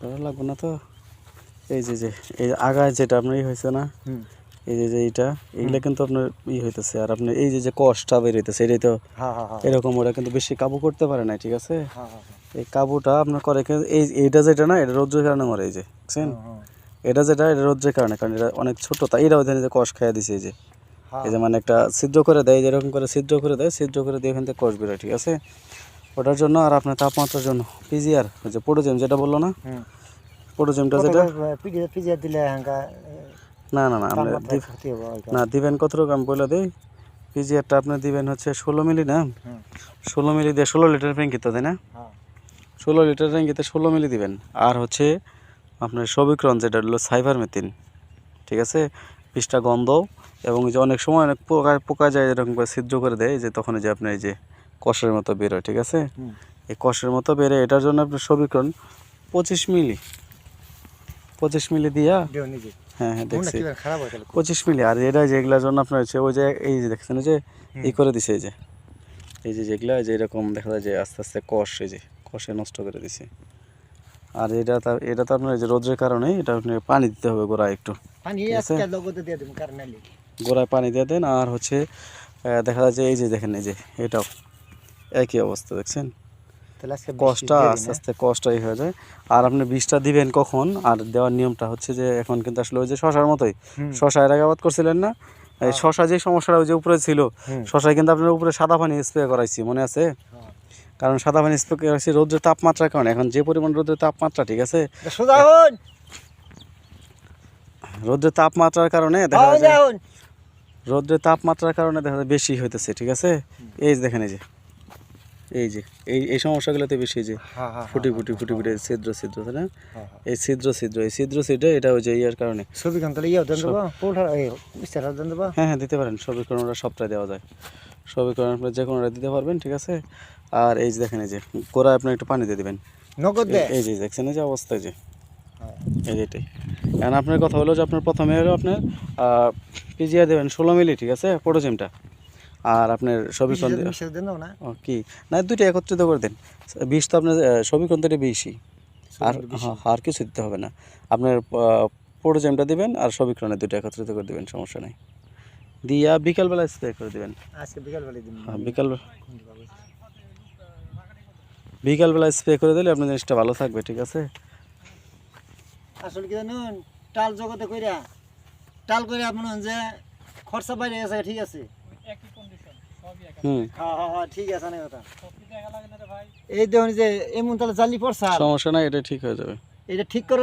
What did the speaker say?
ধরা লাগবে না তো। এই যে যে এই আগায় যেটা আপনার ই হয়েছে না এই যে যে এইটা এইগুলা কিন্তু আপনার ই হইতেছে। আর আপনার এই যে যে কষ্টটা বের হইতেছে এটাই তো হ্যাঁ হ্যাঁ হ্যাঁ এরকম ওরা কিন্তু বেশি কাবু করতে পারে না ঠিক আছে? হ্যাঁ হ্যাঁ এই কাবুটা আপনার করে এই এইটা যেটা না এটা রৌদ্রের কারণে মরে এই যে বুঝছেন? হ্যাঁ এটা যেটা এটা রৌদ্রের কারণে কারণ এটা অনেক ছোট তাই এরাও জানি যে কষ খাইয়া দিছে এই যে। হ্যাঁ এই যে মানে একটা ছিদ্র করে দেয় যেরকম করে ছিদ্র করে দেয় ছিদ্র করে দিয়ে এখান থেকে কষ বেরোয় ঠিক আছে? ওটার জন্য আর আপনার তাপমাত্রার জন্য পিজিআর ওই যে পোটোজেম যেটা বলল না? পোটোজেমটা যেটা? পিজে পিজে দিলে না না না। না দিবেন কত রকম বলে দিই? পিজিআরটা আপনি দিবেন হচ্ছে ষোলো মিলি না? ষোলো মিলি দিয়ে ষোলো লিটার ট্যাঙ্কি তো তাই না? হ্যাঁ। ষোলো লিটার ট্যাঙ্কিতে ষোলো মিলি দিবেন। আর হচ্ছে আপনার সবিক্রন যেটা হলো সাইবার মেথিন ঠিক আছে? বিষটা গন্ধ এবং এই যে অনেক সময় অনেক পোকা পোকা যায় এরকম করে ছিদ্র করে দেয় যে তখন এই যে আপনার এই যে কষের মতো বেরোয় ঠিক আছে? এই কষের মতো বেরোয় এটার জন্য আপনি সবিক্রন পঁচিশ মিলি। পঁচিশ মিলি দিয়া হ্যাঁ হ্যাঁ দেখছি। পঁচিশ মিলি আর এটা যেগুলোর জন্য আপনার হচ্ছে ওই যে এই যে দেখছেন যে এই করে দিছে এই যে। এই যে যেগুলো যে এরকম দেখা যায় যে আস্তে আস্তে কষ এই যে কষে নষ্ট করে দিছে। আর এটা তো এটা তো আপনার এই যে রোদ্রের কারণে এটা আপনি পানি দিতে হবে গোড়ায় একটু গোড়ায় পানি দিয়ে দেন আর হচ্ছে দেখা যায় যে এই যে দেখেন এই যে এটাও একই অবস্থা দেখছেন? কষ্টটা আস্তে আস্তে কষ্টই হয়ে যায়। আর আপনি বীজটা দিবেন কখন? আর দেওয়ার নিয়মটা হচ্ছে যে এখন কিন্তু আসলে ওই যে শশার মতোই। শশা এর আগে আবাদ করছিলেন না? এই শশা যে সমস্যাটা ওই যে উপরে ছিল শশায় কিন্তু আপনার উপরে সাদা পানি স্প্রে করাইছি মনে আছে? হ্যাঁ। কারণ সাদা পানি স্প্রে করাইছি রোদ্রের তাপমাত্রার কারণে। এখন যে পরিমাণ রোদ্রের তাপমাত্রা ঠিক আছে? রোদ্রের তাপমাত্রার কারণে দেখা যায় যে- রোদ্রের তাপমাত্রার কারণে দেখা যায় বেশি হইতেছে ঠিক আছে? এই দেখেন এই যে। এই যে এই এই সমস্যাগুলোতে বেশি যে হ্যাঁ হ্যাঁ ফুটি ফুটি ফুটি ফুটি ছিদ্র ছিদ্র তাই না? হ্যাঁ এই ছিদ্র ছিদ্র এই ছিদ্র ছিদ্র এটা ওই যে ইয়ার কারণে। ছবি তাহলে ইয়ে দেন দেবো পোলটার দেন দেবো। হ্যাঁ হ্যাঁ দিতে পারেন সবীকরণটা সবটাই দেওয়া যায়। সবীকরণ আপনি যে কোনোটা দিতে পারবেন ঠিক আছে? আর এই যে দেখেন এই যে গোড়ায় আপনি একটু পানি দিয়ে দেবেন। নগদ এই- যে দেখছেন এই যে অবস্থা যে। হ্যাঁ। এই যে এটাই। এখন আপনার কথা হলো যে আপনার প্রথমে হলো আপনার পিজিআর দেবেন ষোলো মিলি ঠিক আছে? পোটোজিমটা। আর আপনার সবীকরণ দে- দেন না। ও কি? না দুইটা একত্রিত করে দেন। বিষ তো আপনার সবীকরণ তো বেশি আর হ্যাঁ, আর কিছু দিতে হবে না। আপনার পোটোজেমটা দিবেন আর সবীকরণে দুটো একত্রিত করে দেবেন সমস্যা নেই। দিয়া বিকালবেলা স্প্রে করে দেবেন। আজকে বিকাল বেলা দিন। হ্যাঁ বিকাল বিকালবেলা স্প্রে করে দিলে আপনার জিনিসটা ভালো থাকবে ঠিক আছে? আসলে কি জানুন? টাল জগতে কইরা টাল কইরা আপনার যে খরচা বাইরে গেছে ঠিক আছে? হুম। ঠিক আছে না কথা। এই দেখুন যে এমন তাহলে জালি পড়ছে সমস্যা নাই এটা ঠিক হয়ে যাবে। এটা ঠিক করে